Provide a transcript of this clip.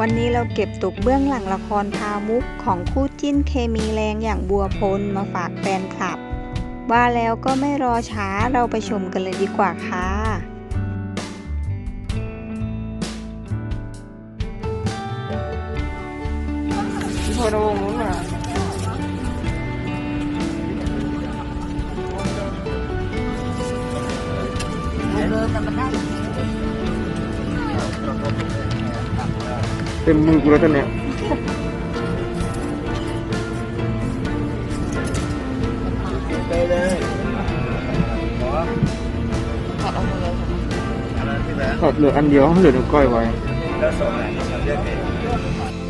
วันนี้เราเก็บตกเบื้องหลังละครพามุกของคู่จิ้นเคมีแรงอย่างบัวพลมาฝากแฟนคลับ ว่าแล้วก็ไม่รอช้าเราไปชมกันเลยดีกว่าค่ะพอระวงนู้นอะเต็มมือกูแล้วตอนเนี้ยไปเลยถอดเหลืออันเดียวเหลือนิ้วก้อยไว้แล้วสองอันเลือกเอง